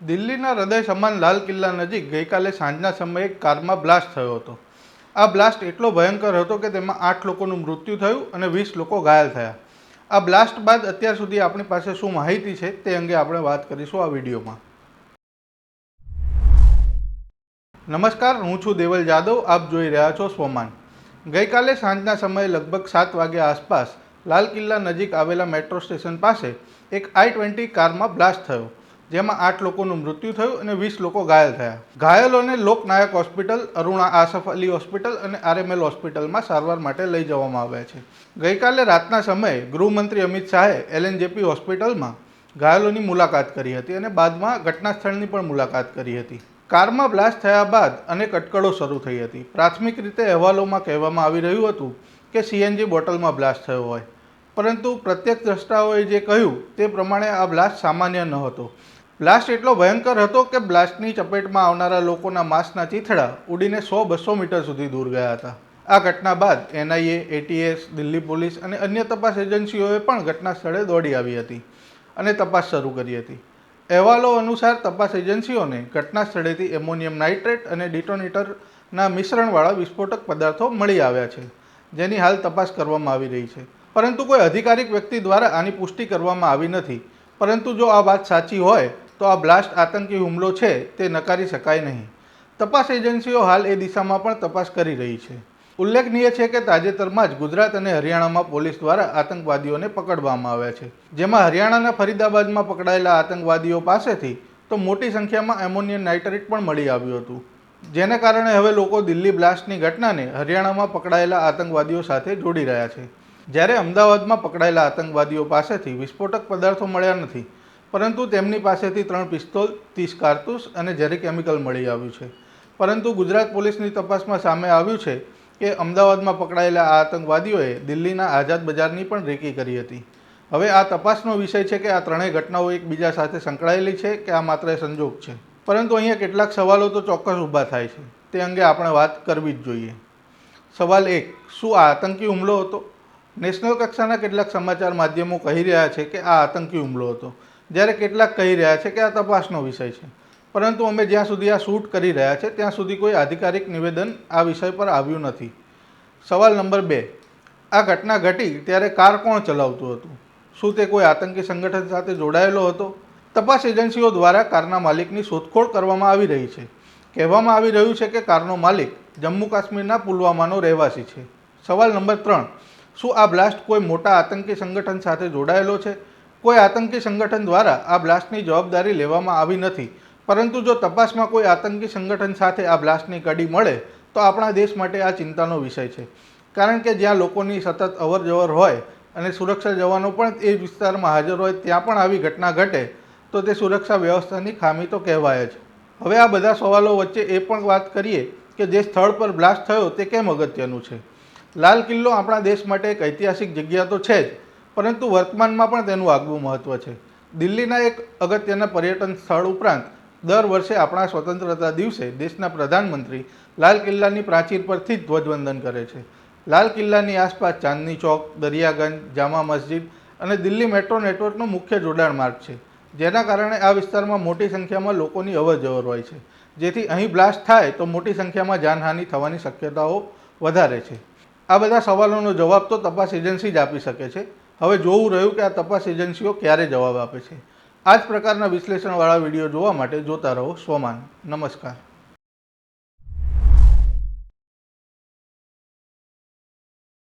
દિલ્હીના હૃદય સમાન લાલ કિલ્લા નજીક ગઈકાલે સાંજના સમયે કારમાં બ્લાસ્ટ થયો હતો. આ બ્લાસ્ટ એટલો ભયંકર હતો કે તેમાં આઠ લોકોનું મૃત્યુ થયું અને વીસ લોકો ઘાયલ થયા. આ બ્લાસ્ટ બાદ અત્યાર સુધી આપણી પાસે શું માહિતી છે તે અંગે આપણે વાત કરીશું આ વિડીયોમાં. નમસ્કાર, હું છું દેવલ જાદવ, આપ જોઈ રહ્યા છો સ્વમાન. ગઈકાલે સાંજના સમયે લગભગ સાત વાગ્યા આસપાસ લાલ કિલ્લા નજીક આવેલા મેટ્રો સ્ટેશન પાસે એક આઈ ટ્વેન્ટી કારમાં બ્લાસ્ટ થયો. જેમાં આઠ લોકોનું મૃત્યુ થયું અને વીસ લોકો ઘાયલ થયા. ઘાયલોને લોકનાયક હોસ્પિટલ, અરુણા આસફ અલી હોસ્પિટલ અને આરએમએલ હોસ્પિટલમાં સારવાર માટે લઈ જવામાં આવ્યા છે. ગઈકાલે રાતના સમયે ગૃહમંત્રી અમિત શાહે એલએનજેપી હોસ્પિટલમાં ઘાયલોની મુલાકાત કરી હતી અને બાદમાં ઘટના સ્થળની પણ મુલાકાત કરી હતી. કારમાં બ્લાસ્ટ થયા બાદ અનેક અટકળો શરૂ થઈ હતી. પ્રાથમિક રીતે અહેવાલોમાં કહેવામાં આવી રહ્યું હતું કે સીએનજી બોટલમાં બ્લાસ્ટ થયો હોય. પરંતુ પ્રત્યક્ષદ્રષ્ટાઓએ જે કહ્યું તે પ્રમાણે આ બ્લાસ્ટ સામાન્ય ન હતો. બ્લાસ્ટ એટલો ભયંકર હતો કે બ્લાસ્ટની ચપેટમાં આવનારા લોકોના માંસના ચીથડા ઉડીને સો બસો મીટર સુધી દૂર ગયા હતા. આ ઘટના બાદ એનઆઈએ, એટીએસ, દિલ્હી પોલીસ અને અન્ય તપાસ એજન્સીઓએ પણ ઘટના સ્થળે દોડી આવી હતી અને તપાસ શરૂ કરી હતી. અહેવાલો અનુસાર તપાસ એજન્સીઓને ઘટના સ્થળેથી એમોનિયમ નાઇટ્રેટ અને ડિટોનેટરના મિશ્રણવાળા વિસ્ફોટક પદાર્થો મળી આવ્યા છે, જેની હાલ તપાસ કરવામાં આવી રહી છે. પરંતુ કોઈ અધિકારિક વ્યક્તિ દ્વારા આની પુષ્ટિ કરવામાં આવી નથી. પરંતુ જો આ વાત સાચી હોય તો આ બ્લાસ્ટ આતંકી હુમલો છે તે નકારી શકાય નહીં. તપાસ એજન્સીઓ હાલ એ દિશામાં પણ તપાસ કરી રહી છે. ઉલ્લેખનીય છે કે તાજેતરમાં જ ગુજરાત અને હરિયાણામાં પોલીસ દ્વારા આતંકવાદીઓને પકડવામાં આવ્યા છે. જેમાં હરિયાણાના ફરીદાબાદમાં પકડાયેલા આતંકવાદીઓ પાસેથી તો મોટી સંખ્યામાં એમોનિયમ નાઇટ્રેટ પણ મળી આવ્યું હતું. જેને કારણે હવે લોકો દિલ્હી બ્લાસ્ટની ઘટનાને હરિયાણામાં પકડાયેલા આતંકવાદીઓ સાથે જોડી રહ્યા છે. જ્યારે અમદાવાદમાં પકડાયેલા આતંકવાદીઓ પાસેથી વિસ્ફોટક પદાર્થો મળ્યા નથી પરંતુ તેમની પાસેથી ત્રણ પિસ્તોલ, ત્રીસ કારતૂસ અને ઝેરી કેમિકલ મળી આવ્યું છે. પરંતુ ગુજરાત પોલીસની તપાસમાં સામે આવ્યું છે કે અમદાવાદમાં પકડાયેલા આ આતંકવાદીઓએ દિલ્હીના આઝાદ બજારની પણ રેકી કરી હતી. હવે આ તપાસનો વિષય છે કે આ ત્રણેય ઘટનાઓ એકબીજા સાથે સંકળાયેલી છે કે આ માત્ર સંજોગ છે. પરંતુ અહીંયા કેટલાક સવાલો તો ચોક્કસ ઊભા થાય છે. તે અંગે આપણે વાત કરવી જ જોઈએ. સવાલ એક, શું આ આતંકી હુમલો હતો? નેશનલ કક્ષાના કેટલાક સમાચાર માધ્યમો કહી રહ્યા છે કે આ આતંકી હુમલો હતો. જ્યારે કેટલાક કહી રહ્યા છે કે આ તપાસનો વિષય છે. પરંતુ અમે જ્યાં સુધી આ શૂટ કરી રહ્યા છે, ત્યાં સુધી કોઈ આધિકારિક નિવેદન આ વિષય પર આવ્યું નથી. સવાલ નંબર બે. આ ઘટના ઘટી ત્યારે કાર કોણ ચલાવતું હતું? શું તે કોઈ આતંકી સંગઠન સાથે જોડાયેલો હતો? તપાસ એજન્સીઓ દ્વારા કારના માલિકની શોધખોળ કરવામાં આવી રહી છે. કહેવામાં આવી રહ્યું છે કે કારનો માલિક જમ્મુ કાશ્મીરના પુલવામાનો રહેવાસી છે. સવાલ નંબર ત્રણ. શું આ બ્લાસ્ટ કોઈ મોટા આતંકી સંગઠન સાથે જોડાયેલો છે? કોઈ આતંકી સંગઠન દ્વારા આ બ્લાસ્ટની જવાબદારી લેવામાં આવી નથી. પરંતુ જો તપાસમાં કોઈ આતંકી સંગઠન સાથે આ બ્લાસ્ટની કડી મળે, તો આપણા દેશ માટે આ ચિંતાનો વિષય છે. કારણ કે જ્યાં લોકોની સતત અવર જવર હોય અને સુરક્ષા જવાનો પણ એ વિસ્તારમાં હાજર હોય, ત્યાં પણ આવી ઘટના ઘટે, તો તે સુરક્ષા વ્યવસ્થાની ખામી તો કહેવાય જ. હવે આ બધા સવાલો વચ્ચે એ પણ વાત કરીએ કે જે સ્થળ પર બ્લાસ્ટ થયો તે કેમ અગત્યનું છે? લાલ કિલ્લો આપણા દેશ માટે એક ઐતિહાસિક જગ્યા તો છે જ પરંતુ વર્તમાનમાં પણ તેનું આગવું મહત્ત્વ છે. દિલ્હીના એક અગત્યના પર્યટન સ્થળ ઉપરાંત, દર વર્ષે આપણા સ્વતંત્રતા દિવસે દેશના પ્રધાનમંત્રી લાલ કિલ્લાની પ્રાચીર પરથી જ ધ્વજવંદન કરે છે. લાલ કિલ્લાની આસપાસ ચાંદની ચોક, દરિયાગંજ, જામા મસ્જિદ અને દિલ્હી મેટ્રો નેટવર્કનો મુખ્ય જોડાણ માર્ગ છે. જેના કારણે આ વિસ્તારમાં મોટી સંખ્યામાં લોકોની અવર જવર હોય છે. જેથી અહીં બ્લાસ્ટ થાય તો મોટી સંખ્યામાં જાનહાનિ થવાની શક્યતાઓ વધારે છે. આ બધા સવાલોનો જવાબ તો તપાસ એજન્સી જ આપી શકે છે. હવે જોવું રહ્યું કે આ તપાસ એજન્સીઓ ક્યારે જવાબ આપે છે. આ જ પ્રકારના વિશ્લેષણવાળા વીડિયો જોવા માટે જોતા રહો સ્વમાન. નમસ્કાર.